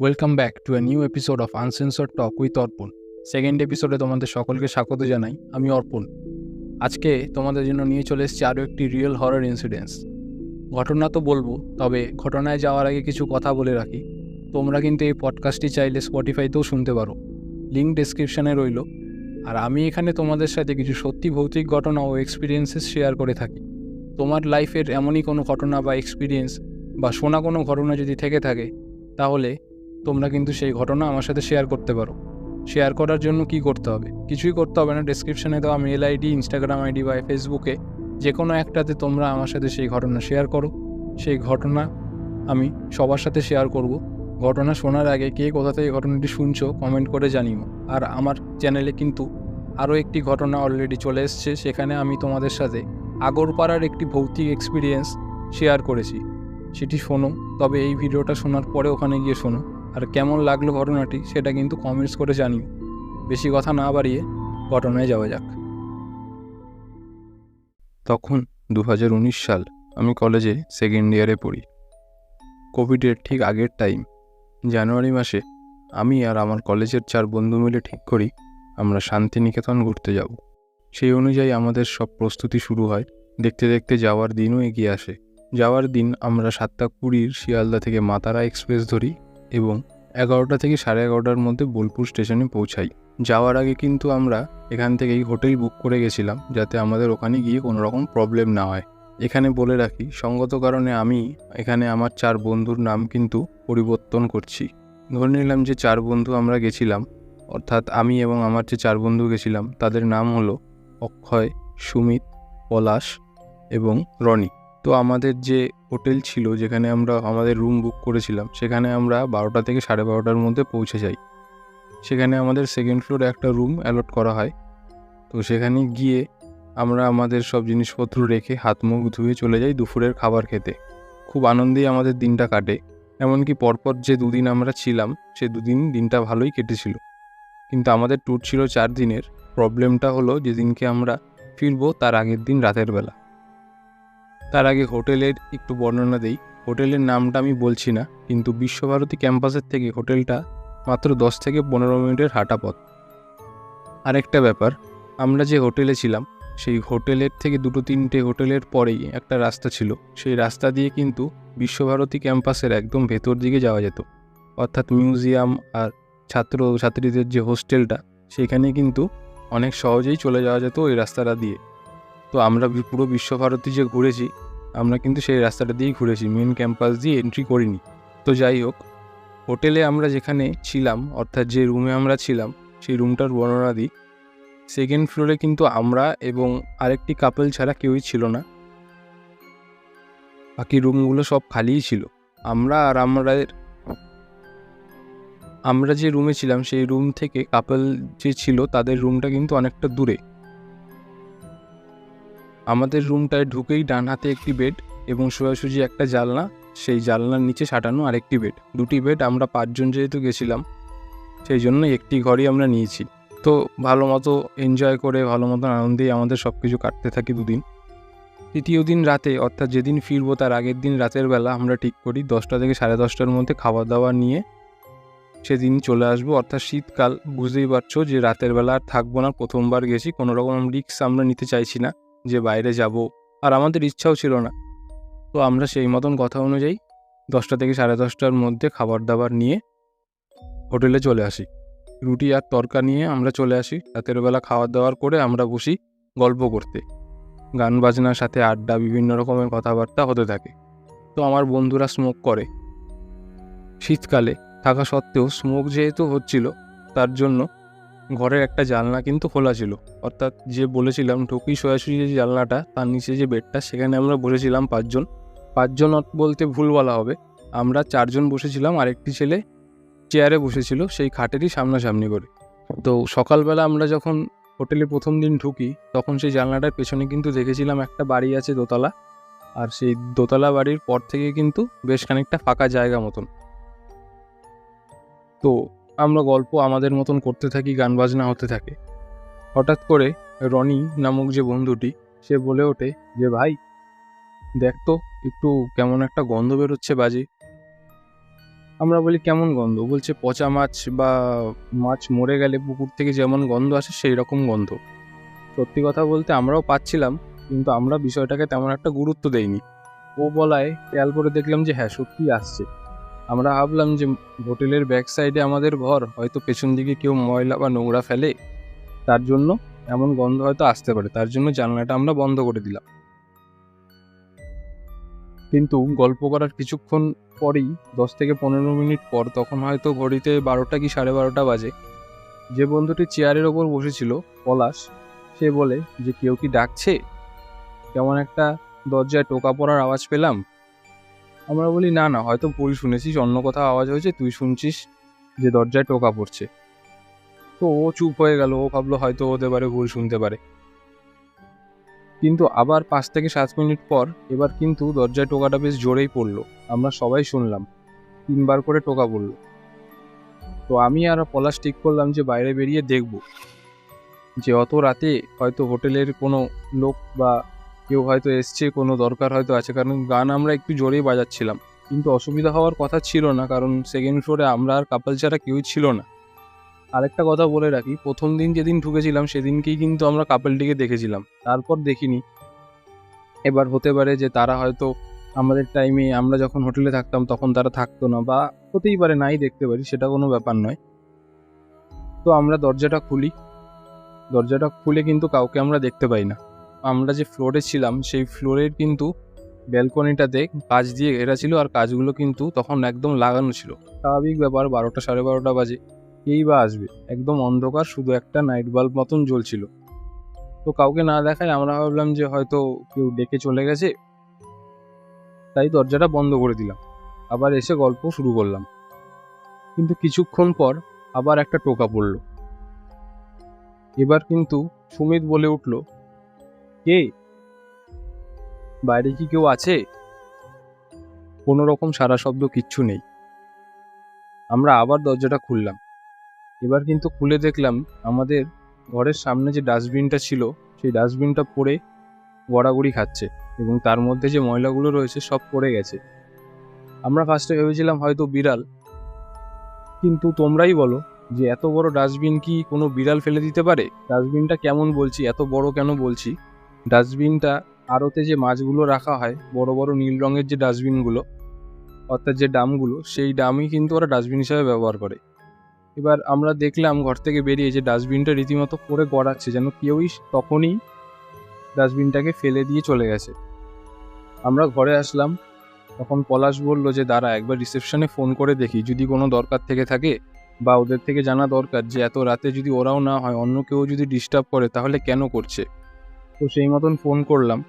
Welcome back to a new episode of uncensored talk with Arpan second এপিসোডে তোমাদের সকলকে স্বাগত জানাই, আমি অর্পণ। আজকে তোমাদের জন্য নিয়ে চলে এসেছি আরও একটি রিয়েল হরার ইনসিডেন্স ঘটনা তো বলব, তবে ঘটনায় যাওয়ার আগে কিছু কথা বলে রাখি। তোমরা কিন্তু এই পডকাস্টটি চাইলে স্পটিফাইতেও শুনতে পারো। লিঙ্ক ডিসক্রিপশানে রইল। আর আমি এখানে তোমাদের সাথে কিছু সত্যি ভৌতিক ঘটনা ও এক্সপিরিয়েন্সেস শেয়ার করে থাকি। তোমার লাইফের এমনই কোনো ঘটনা বা এক্সপিরিয়েন্স বা শোনা কোনো ঘটনা যদি থেকে থাকে, তাহলে তোমরা কিন্তু সেই ঘটনা আমার সাথে শেয়ার করতে পারো। শেয়ার করার জন্য কি করতে হবে? কিছুই করতে হবে না। ডিসক্রিপশানে দেওয়া মেল আইডি ইনস্টাগ্রাম আইডি বা ফেসবুকে যে কোনো একটাতে তোমরা আমার সাথে সেই ঘটনা শেয়ার করো। সেই ঘটনা আমি সবার সাথে শেয়ার করব। ঘটনা শোনার আগে কে কোথা থেকে ঘটনাটি শুনছো কমেন্ট করে জানিও। আর আমার চ্যানেলে কিন্তু আরও একটি ঘটনা অলরেডি চলে এসছে। সেখানে আমি তোমাদের সাথে আগরপাড়ার একটি ভৌতিক এক্সপিরিয়েন্স শেয়ার করেছি। সেটি শোনো। তবে এই ভিডিওটা শোনার পরে ওখানে গিয়ে শোনো। আর কেমন লাগল ঘটনাটি সেটা কিন্তু কমেন্টস করে জানিও। বেশি কথা না বাড়িয়ে ঘটনায় যাওয়া যাক। তখন দু হাজার উনিশ সাল আমি কলেজে সেকেন্ড ইয়ারে পড়ি। কোভিডের ঠিক আগের টাইম জানুয়ারি মাসে আমি আর আমার কলেজের চার বন্ধু মিলে ঠিক করি আমরা শান্তিনিকেতন ঘুরতে যাব। সেই অনুযায়ী আমাদের সব প্রস্তুতি শুরু হয়। দেখতে দেখতে যাওয়ার দিনও এগিয়ে আসে। যাওয়ার দিন আমরা সাতটা কুড়ির শিয়ালদা থেকে মাতারা এক্সপ্রেস ধরি এবং এগারোটা থেকে সাড়ে এগারোটার মধ্যে বোলপুর স্টেশনে পৌঁছাই। যাওয়ার আগে কিন্তু আমরা এখান থেকেই হোটেল বুক করে গেছিলাম, যাতে আমাদের ওখানে গিয়ে কোনো রকম প্রবলেম না হয়। এখানে বলে রাখি, সঙ্গত কারণে আমি এখানে আমার চার বন্ধুর নাম কিন্তু পরিবর্তন করছি। ধরে নিলাম যে চার বন্ধু আমরা গেছিলাম, অর্থাৎ আমি এবং আমার যে চার বন্ধু গেছিলাম, তাদের নাম হলো অক্ষয়, সুমিত, পলাশ এবং রনি। তো আমাদের যে হোটেল ছিল, যেখানে আমরা আমাদের রুম বুক করেছিলাম, সেখানে আমরা বারোটা থেকে সাড়ে বারোটার মধ্যে পৌঁছে যাই। সেখানে আমাদের সেকেন্ড ফ্লোরে একটা রুম অ্যালট করা হয়। তো সেখানে গিয়ে আমরা আমাদের সব জিনিসপত্র রেখে হাত মুখ ধুয়ে চলে যাই দুপুরের খাবার খেতে। খুব আনন্দেই আমাদের দিনটা কাটে। এমনকি পরপর যে দুদিন আমরা ছিলাম, সে দুদিন দিনটা ভালোই কেটেছিল। কিন্তু আমাদের ট্যুর ছিল চার দিনের। প্রবলেমটা হলো, যেদিনকে আমরা ফিরবো, তার আগের দিন রাতের বেলা। তার আগে হোটেলের একটু বর্ণনা দেই। হোটেলের নামটা আমি বলছি না, কিন্তু বিশ্বভারতী ক্যাম্পাসের থেকে হোটেলটা মাত্র দশ থেকে পনেরো মিনিটের হাঁটা পথ। আরেকটা ব্যাপার, আমরা যে হোটেলে ছিলাম, সেই হোটেলের থেকে দুটো তিনটে হোটেলের পরেই একটা রাস্তা ছিল। সেই রাস্তা দিয়ে কিন্তু বিশ্বভারতী ক্যাম্পাসের একদম ভেতর দিকে যাওয়া যেত। অর্থাৎ মিউজিয়াম আর ছাত্র ছাত্রীদের যে হোস্টেলটা, সেখানে কিন্তু অনেক সহজেই চলে যাওয়া যেত ওই রাস্তাটা দিয়ে। তো আমরা পুরো বিশ্বভারতী যে ঘুরেছি, আমরা কিন্তু সেই রাস্তাটা দিয়েই ঘুরেছি। মেন ক্যাম্পাস দিয়ে এন্ট্রি করিনি। তো যাই হোক, হোটেলে আমরা যেখানে ছিলাম, অর্থাৎ যে রুমে আমরা ছিলাম, সেই রুমটার বর্ণনা দিই সেকেন্ড ফ্লোরে কিন্তু আমরা এবং আরেকটি কাপল ছাড়া কেউই ছিল না। বাকি রুমগুলো সব খালিই ছিল। আমরা আর আমরা আমরা যে রুমে ছিলাম, সেই রুম থেকে কাপল যে ছিল, তাদের রুমটা কিন্তু অনেকটা দূরে। আমাদের রুমটায় ঢুকেই ডান হাতে একটি বেড এবং সোজাসুজি একটা জানলা সেই জানলার নিচে সাটানো আরেকটি বেড। দুটি বেড আমরা পাঁচজন যেহেতু গেছিলাম, সেই জন্য একটি ঘরই আমরা নিয়েছি। তো ভালো মতো এনজয় করে, ভালো মতো আনন্দেই আমাদের সব কিছু কাটতে থাকি দুদিন। তৃতীয় দিন রাতে, অর্থাৎ যেদিন ফিরবো তার আগের দিন রাতের বেলা আমরা ঠিক করি দশটা থেকে সাড়ে দশটার মধ্যে খাওয়া দাওয়া নিয়ে সেদিন চলে আসব। অর্থাৎ শীতকাল, বুঝতেই পারছ যে রাতের বেলা আর থাকব না, প্রথমবার গেছি, কোনো রকম রিক্স আমরা নিতে চাইছি না। যে বাইরে যাব, আর আমাদের ইচ্ছাও ছিল না। তো আমরা সেই মতন কথা অনুযায়ী দশটা থেকে সাড়ে দশটার মধ্যে খাবার দাবার নিয়ে হোটেলে চলে আসি। রুটি আর তরকা নিয়ে আমরা চলে আসি। রাতের বেলা খাওয়া দাওয়ার করে আমরা বসি গল্প করতে। গান বাজনার সাথে আড্ডা, বিভিন্ন রকমের কথাবার্তা হতে থাকে। তো আমার বন্ধুরা স্মোক করে। শীতকালে থাকা সত্ত্বেও স্মোক যেহেতু হচ্ছিল, তার জন্য ঘরের একটা জানলা কিন্তু খোলা ছিল। অর্থাৎ যে বলেছিলাম ঢুকি সোয়াশুরি যে জানলাটা, তার নিচে যে বেডটা, সেখানে আমরা বসেছিলাম পাঁচজন। পাঁচজন বলতে ভুল বলা হবে। আমরা চারজন বসেছিলাম, আরেকটি ছেলে চেয়ারে বসেছিল, সেই খাটেরই সামনাসামনি করে। তো সকালবেলা আমরা যখন হোটেলে প্রথম দিন ঢুকি, তখন সেই জানলাটার পেছনে কিন্তু দেখেছিলাম একটা বাড়ি আছে দোতলা। আর সেই দোতলা বাড়ির পর থেকে কিন্তু বেশ খানিকটা ফাঁকা জায়গা মতন। তো আমরা গল্প আমাদের মতন করতে থাকি, গান বাজনা হতে থাকে। হঠাৎ করে রনি নামক যে বন্ধুটি, সে বলে ওঠে যে, ভাই, দেখ তো, একটু কেমন একটা গন্ধ বেরোচ্ছে বাজে। আমরা বলি, কেমন গন্ধ? বলছে, পচা মাছ বা মাছ মরে গেলে পুকুর থেকে যেমন গন্ধ আসে সেই রকম গন্ধ। সত্যি কথা বলতে আমরাও পাচ্ছিলাম, কিন্তু আমরা বিষয়টাকে তেমন একটা গুরুত্ব দেইনি। ও বলায় খেয়াল করে দেখলাম যে হ্যাঁ সত্যি আসছে। আমরা ভাবলাম যে হোটেলের ব্যাক সাইডে আমাদের ঘর, হয়তো পেছন দিকে কেউ ময়লা বা নোংরা ফেলে। তার জন্য এমন গন্ধ হয়তো আসতে পারে, তার জন্য জানলাটা আমরা বন্ধ করে দিলাম। কিন্তু গল্প করার কিছুক্ষণ পরেই দশ থেকে পনেরো মিনিট পর তখন হয়তো ঘড়িতে বারোটা কি সাড়ে বারোটা বাজে। যে বন্ধুটি চেয়ারের ওপর বসেছিল, পলাশ, সে বলে, যে কেউ কি ডাকছে? কেমন একটা দরজায় টোকা পড়ার আওয়াজ পেলাম। আমরা বলি, না না, হয়তো ভুল শুনেছিস, অন্য কোথাও আওয়াজ হয়েছে, তুই শুনছিস যে দরজায় টোকা পড়ছে। তো ও চুপ হয়ে গেল, ও ভাবলো হয়তো হতে পারে ভুল শুনতে পারে। কিন্তু আবার পাঁচ থেকে সাত মিনিট পর, এবার কিন্তু দরজায় টোকাটা বেশ জোরেই পড়ল। আমরা সবাই শুনলাম, তিনবার করে টোকা পড়ল। তো আমি আর পলাশ ঠিক করলাম যে বাইরে বেরিয়ে দেখব যে অত রাতে হয়তো হোটেলের কোনো লোক বা কেউ হয়তো এসছে, কোনো দরকার হয়তো আছে। কারণ গান আমরা একটু জোরেই বাজাচ্ছিলাম। কিন্তু অসুবিধা হওয়ার কথা ছিল না, কারণ সেকেন্ড ফ্লোরে আমরা আর কাপাল ছাড়া কেউই ছিল না। আরেকটা কথা বলে রাখি, প্রথম দিন যেদিন ঢুকেছিলাম, সেদিনকেই কিন্তু আমরা কাপলটিকে দেখেছিলাম। তারপর দেখিনি। এবার হতে পারে যে তারা হয়তো আমাদের টাইমে আমরা যখন হোটেলে থাকতাম, তখন তারা থাকতো না, বা হতেই পারে নাই দেখতে পারি, সেটা কোনো ব্যাপার নয়। তো আমরা দরজাটা খুলি। দরজাটা খুলে কিন্তু কাউকে আমরা দেখতে পাই না। আমরা যে ফ্লোরে ছিলাম, সেই ফ্লোরের কিন্তু ব্যালকনিটাতে কাজ দিয়ে ঘেরা ছিল আর কাজগুলো কিন্তু তখন একদম লাগানো ছিল। স্বাভাবিক ব্যাপার, বারোটা সাড়ে বারোটা বাজে। কেই বা আসবে। একদম অন্ধকার, শুধু একটা নাইট বাল্ব মতন জ্বলছিল। তো কাউকে না দেখায় আমরা ভাবলাম যে হয়তো কেউ ডেকে চলে গেছে। তাই দরজাটা বন্ধ করে দিলাম। আবার এসে গল্প শুরু করলাম। কিন্তু কিছুক্ষণ পর আবার একটা টোকা পড়ল। এবার কিন্তু সুমিত বলে উঠল কে? বাইরে কি কেউ আছে? কোনো রকম সারা শব্দ কিচ্ছু নেই। আমরা আবার দরজাটা খুললাম। এবার কিন্তু খুলে দেখলাম আমাদের ঘরের সামনে যে ডাস্টবিনটা ছিল, সেই ডাস্টবিনটা পড়ে গড়াগড়ি খাচ্ছে এবং তার মধ্যে যে ময়লাগুলো রয়েছে সব পড়ে গেছে। আমরা ফার্স্টে ভেবেছিলাম হয়তো বিড়াল। কিন্তু তোমরাই বলো যে এত বড় ডাস্টবিন কি কোনো বিড়াল ফেলে দিতে পারে? ডাস্টবিনটা কেমন বলছি, এত বড় কেন বলছি? ডাস্টবিনটা আড়তে যে মাছগুলো রাখা হয়, বড় বড় নীল রঙের যে ডাস্টবিনগুলো, অর্থাৎ যে ডামগুলো, সেই ডামই কিন্তু ওরা ডাস্টবিন হিসাবে ব্যবহার করে। এবার আমরা দেখলাম ঘর থেকে বেরিয়ে যে ডাস্টবিনটা রীতিমতো পড়ে গড়াচ্ছে, যেন কেউই তখনই ডাস্টবিনটাকে ফেলে দিয়ে চলে গেছে। আমরা ঘরে আসলাম, তখন পলাশ বলল যে, দাঁড়া, একবার রিসেপশনে ফোন করে দেখি, যদি কোনো দরকার থেকে থাকে বা ওদের থেকে জানা দরকার যে, এত রাতে যদি ওরাও না হয়, অন্য কেউ যদি ডিস্টার্ব করে, তাহলে কেন করছে? তো সেই মতন ফোন করলাম।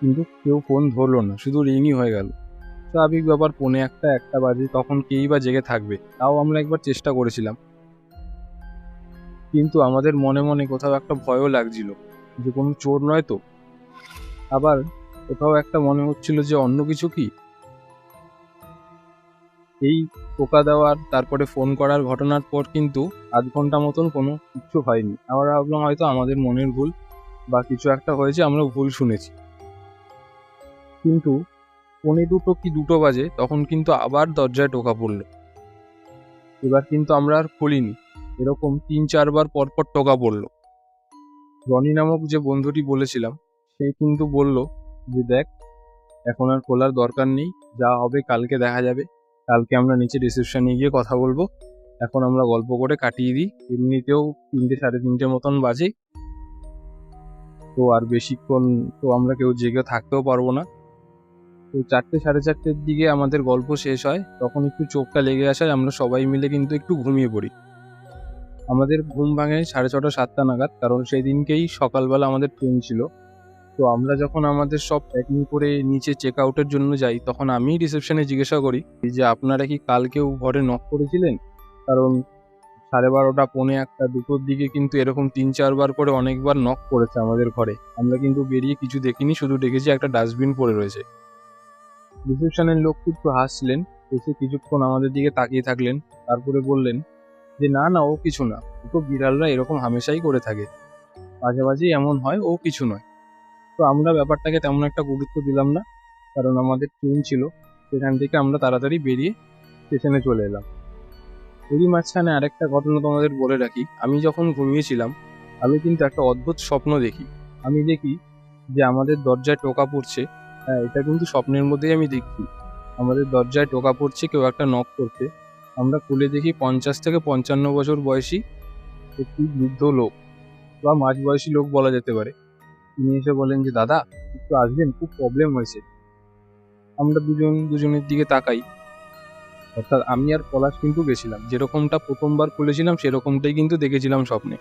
কিন্তু কেউ ফোন ধরলো না, শুধু রিংই হয়ে গেল। স্বাভাবিক ব্যাপার, পৌনে একটা একটা বাজে, তখন কেই বা জেগে থাকবে, তাও আমরা একবার চেষ্টা করেছিলাম। কিন্তু আমাদের মনে মনে কোথাও একটা ভয়ও লাগছিল, যে কোনো চোর নয় তো। আবার কোথাও একটা মনে হচ্ছিল যে অন্য কিছু কি? এই টোকা দেওয়ার, তারপরে ফোন করার ঘটনার পর কিন্তু আধ ঘণ্টা মতন কোনো কিছু হয়নি। আমরা ভাবলাম হয়তো আমাদের মনের ভুল। বা কিছু একটা হয়েছে আমরা ভুল শুনেছি। কিন্তু পৌনে দুটো কি দুটো বাজে, তখন কিন্তু আবার দরজায় টোকা পড়ল। এবার কিন্তু আমরা আর খুলিনি। এরকম তিন, চারবার পরপর টোকা পড়ল। রনি নামক যে বন্ধুটি বলেছিলাম, সে কিন্তু বলল যে, দেখ, এখন আর খোলার দরকার নেই, যা হবে কালকে দেখা যাবে। কালকে আমরা নিচে রিসেপশনে গিয়ে কথা বলব। এখন আমরা গল্প করে কাটিয়ে দিই। এমনিতেও তিনটে, সাড়ে তিনটে মতন বাজে। তো আর বেশিক্ষণ তো আমরা কেউ জেগে থাকতেও পারব না। তো চারটে সাড়ে চারটের দিকে আমাদের গল্প শেষ হয়। তখন একটু চোখটা লেগে আসায় আমরা সবাই মিলে কিন্তু একটু ঘুমিয়ে পড়ি। আমাদের ঘুম ভাঙে সাড়ে ছটা, সাতটা নাগাদ, কারণ সেই দিনকেই সকালবেলা আমাদের ট্রেন ছিল। তো আমরা যখন আমাদের সব প্যাকিং করে নিচে চেক আউটের জন্য যাই, তখন আমি রিসেপশনে জিজ্ঞাসা করি যে, আপনারা কি কালকেও ঘরে নক করেছিলেন? কারণ সাড়ে বারোটা, পৌনে একটা, দুটোর দিকে কিন্তু এরকম তিন, চারবার করে অনেকবার নক করেছে আমাদের ঘরে। আমরা কিন্তু বেরিয়ে কিছু দেখিনি, শুধু দেখেছি একটা ডাস্টবিন পড়ে রয়েছে। রিসেপশনের লোক একটু হাসলেন, এসে কিছুক্ষণ আমাদের দিকে তাকিয়ে থাকলেন, তারপরে বললেন, যে না না, ও কিছু না। তো বিড়ালরা এরকম হামেশাই করে থাকে। মাঝে মাঝেই এমন হয়, ও কিছু নয়। তো আমরা ব্যাপারটাকে তেমন একটা গুরুত্ব দিলাম না, কারণ আমাদের ট্রেন ছিল। সেখান থেকে আমরা তাড়াতাড়ি বেরিয়ে স্টেশনে চলে এলাম। এরই মাঝখানে আরেকটা ঘটনা তোমাদের বলে রাখি। আমি যখন ঘুমিয়েছিলাম, আমি কিন্তু একটা অদ্ভুত স্বপ্ন দেখি। আমি দেখি যে আমাদের দরজায় টোকা পড়ছে। হ্যাঁ এটা কিন্তু স্বপ্নের মধ্যেই আমি দেখছি। আমাদের দরজায় টোকা পড়ছে, কেউ একটা নক করছে আমরা খুলে দেখি পঞ্চাশ থেকে পঞ্চান্ন বছর বয়সী একটি বৃদ্ধ লোক বা মাঝবয়সী লোক বলা যেতে পারে। তিনি এসে বলেন যে, দাদা, একটু আসবেন, খুব প্রবলেম হয়েছে। আমরা দুজন, দুজনের দিকে তাকাই। অর্থাৎ আমি আর পলাশ কিন্তু গেছিলাম। যেরকমটা প্রথমবার খুলেছিলাম, সেরকমটাই কিন্তু দেখেছিলাম স্বপ্নে।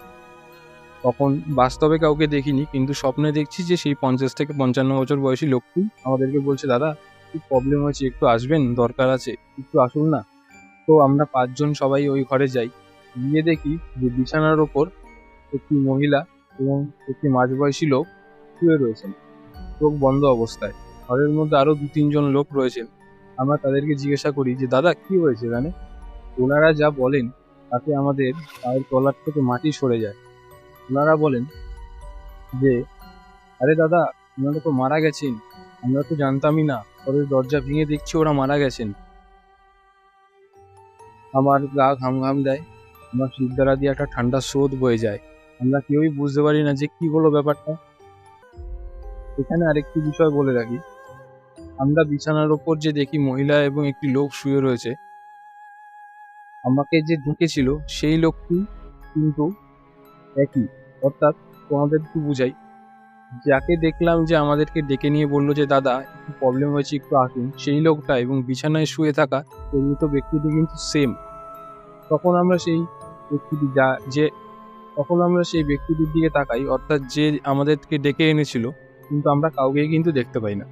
তখন বাস্তবে কাউকে দেখিনি, কিন্তু স্বপ্নে দেখছি যে সেই পঞ্চাশ থেকে পঞ্চান্ন বছর বয়সী লোকটি আমাদেরকে বলছে, দাদা খুব প্রবলেম হয়েছে, একটু আসবেন, দরকার আছে, একটু আসুন না। তো আমরা পাঁচজন সবাই ওই ঘরে যাই। গিয়ে দেখি যে বিছানার ওপর একটি মহিলা এবং একটি মাঝবয়সী লোক শুয়ে রয়েছেন। চোখ বন্ধ অবস্থায়। ঘরের মধ্যে আরও দু তিনজন লোক রয়েছেন। আমরা তাদেরকে জিজ্ঞাসা করি যে, দাদা, কি হয়েছে এখানে? ওনারা যা বলেন, তাতে আমাদের পায়ের তলার থেকে মাটি সরে যায়। ওনারা বলেন যে, আরে দাদা, ওনারা তো মারা গেছেন। আমরা তো জানতামই না। ওদের দরজা ভেঙে দেখছি ওরা মারা গেছেন। আমার গা ঘাম ঘাম দেয়। আমার শিরদারা দিয়ে একটা ঠান্ডা স্রোত বয়ে যায়। আমরা কেউই বুঝতে পারি না যে কি হলো ব্যাপারটা। এখানে আরেকটি বিষয় বলে রাখি। আমরা বিছানার ওপর যে দেখি মহিলা এবং একটি লোক শুয়ে রয়েছে, আমাকে যে ঢুকেছিল সেই লোকটি কিন্তু একই। অর্থাৎ তোমাদের একটু বুঝাই, যাকে দেখলাম যে আমাদেরকে ডেকে নিয়ে বলল যে, দাদা, একটু প্রবলেম হয়েছে, একটু আসুন। সেই লোকটা এবং বিছানায় শুয়ে থাকা দুটো ব্যক্তিটি কিন্তু সেম তখন আমরা সেই ব্যক্তিটি যা, যে, তখন আমরা সেই ব্যক্তিটির দিকে তাকাই, অর্থাৎ যে আমাদেরকে ডেকে এনেছিল, কিন্তু আমরা কাউকেই কিন্তু দেখতে পাই না।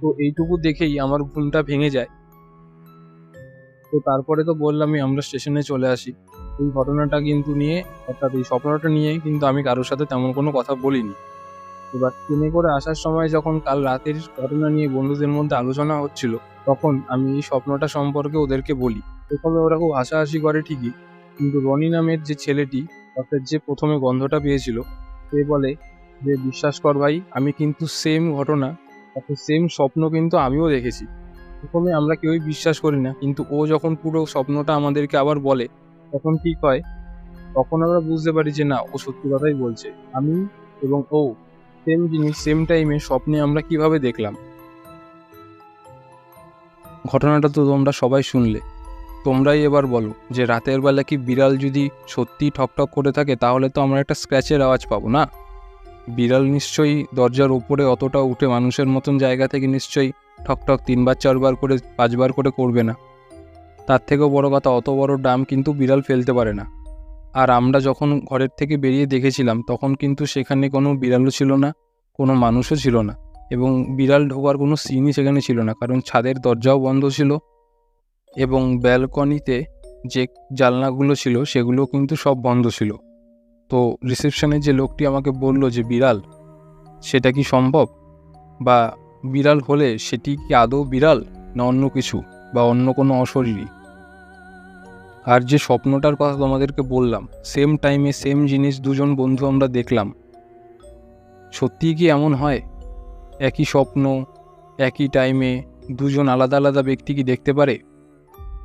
তো এইটুকু দেখেই আমার ঘুমটা ভেঙে যায়। তো তারপরে তো বললামই আমরা স্টেশনে চলে আসি। এই ঘটনাটা কিন্তু নিয়ে, অর্থাৎ এই স্বপ্নটা নিয়ে কিন্তু আমি কারোর সাথে তেমন কোনো কথা বলিনি। এবার ট্রেনে করে আসার সময় যখন কাল রাতের ঘটনা নিয়ে বন্ধুদের মধ্যে আলোচনা হচ্ছিল, তখন আমি এই স্বপ্নটা সম্পর্কে ওদেরকে বলি। প্রথমে ওরা খুব হাসাহাসি করে ঠিকই, কিন্তু রনি নামের যে ছেলেটি, অর্থাৎ যে প্রথমে গন্ধটা পেয়েছিল, সে বলে যে, বিশ্বাস কর ভাই, আমি কিন্তু সেম ঘটনা সেম স্বপ্ন কিন্তু আমিও দেখেছি। প্রথমে আমরা কেউই বিশ্বাস করি না, কিন্তু ও যখন পুরো স্বপ্নটা আমাদেরকে আবার বলে, তখন ঠিক হয়? তখন আমরা বুঝতে পারি যে না, ও সত্যি কথাই বলছে। আমি এবং ও সেম জিনিস সেম টাইমে স্বপ্নে আমরা কীভাবে দেখলাম? ঘটনাটা তো তোমরা সবাই শুনলে। তোমরাই এবার বলো যে রাতের বেলা কি বিড়াল যদি সত্যি ঠক করে থাকে, তাহলে তো আমরা একটা স্ক্র্যাচের আওয়াজ পাবো না? বিড়াল নিশ্চয়ই দরজার ওপরে অতটা উঠে মানুষের মতন জায়গা থেকে নিশ্চয়ই ঠক ঠক তিনবার চারবার করে, পাঁচবার করে করবে না। তার থেকেও বড় কথা, অত বড় ডাম কিন্তু বিড়াল ফেলতে পারে না। আর আমরা যখন ঘরের থেকে বেরিয়ে দেখেছিলাম, তখন কিন্তু সেখানে কোনো বিড়ালও ছিল না, কোনো মানুষও ছিল না এবং বিড়াল ঢোকার কোনো সিনই সেখানে ছিল না, কারণ ছাদের দরজাও বন্ধ ছিল এবং ব্যালকনিতে যে জানলাগুলো ছিল, সেগুলো কিন্তু সব বন্ধ ছিল। তো রিসেপশনের যে লোকটি আমাকে বলল যে, বিড়াল, সেটা কি সম্ভব? বা বিড়াল হলে সেটি কি আদৌ বিড়াল না অন্য কিছু বা অন্য কোনো অশরীরী? আর যে স্বপ্নটার কথা তোমাদেরকে বললাম সেম টাইমে সেম জিনিস দুজন বন্ধু আমরা দেখলাম। সত্যিই কি এমন হয়? একই স্বপ্ন, একই টাইমে দুজন আলাদা আলাদা ব্যক্তি কি দেখতে পারে?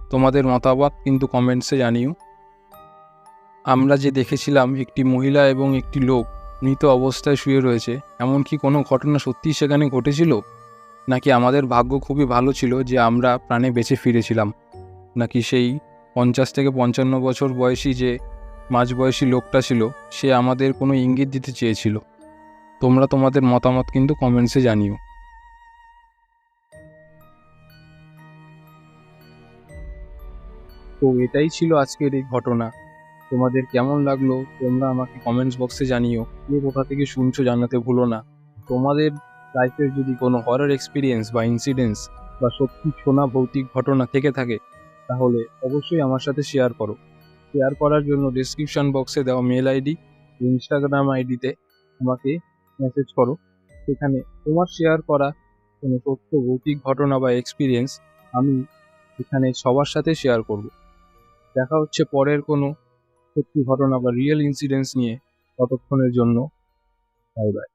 তোমাদের মতামত কিন্তু কমেন্টসে জানিও। আমরা যে দেখেছিলাম একটি মহিলা এবং একটি লোক মৃত অবস্থায় শুয়ে রয়েছে, এমন কি কোনো ঘটনা সত্যিই সেখানে ঘটেছিল? নাকি আমাদের ভাগ্য খুবই ভালো ছিল যে আমরা প্রাণে বেঁচে ফিরেছিলাম? নাকি সেই পঞ্চাশ থেকে পঞ্চান্ন বছর বয়সী যে মাঝবয়সী লোকটা ছিল, সে আমাদের কোনো ইঙ্গিত দিতে চেয়েছিল? তোমরা তোমাদের মতামত কিন্তু কমেন্টসে জানিও। তো এটাই ছিল আজকের এই ঘটনা। তোমাদের কেমন লাগল তোমরা আমাকে কমেন্টস বক্সে জানিও। কে কোথা থেকে শুনছো জানাতে ভুলো না। তোমাদের লাইফের যদি কোনো হরার এক্সপিরিয়েন্স বা ইনসিডেন্টস বা সত্যি শোনা ভৌতিক ঘটনা থেকে থাকে, তাহলে অবশ্যই আমার সাথে শেয়ার করো। শেয়ার করার জন্য ডিসক্রিপশন বক্সে দেওয়া মেল আইডি ইনস্টাগ্রাম আইডিতে আমাকে মেসেজ করো। সেখানে তোমার শেয়ার করা কোনো সত্য ভৌতিক ঘটনা বা এক্সপিরিয়েন্স আমি এখানে সবার সাথে শেয়ার করব। দেখা হচ্ছে পরের কোনো সত্যি ঘটনা বা রিয়েল ইনসিডেন্টস নিয়ে ততক্ষণের জন্য। Bye bye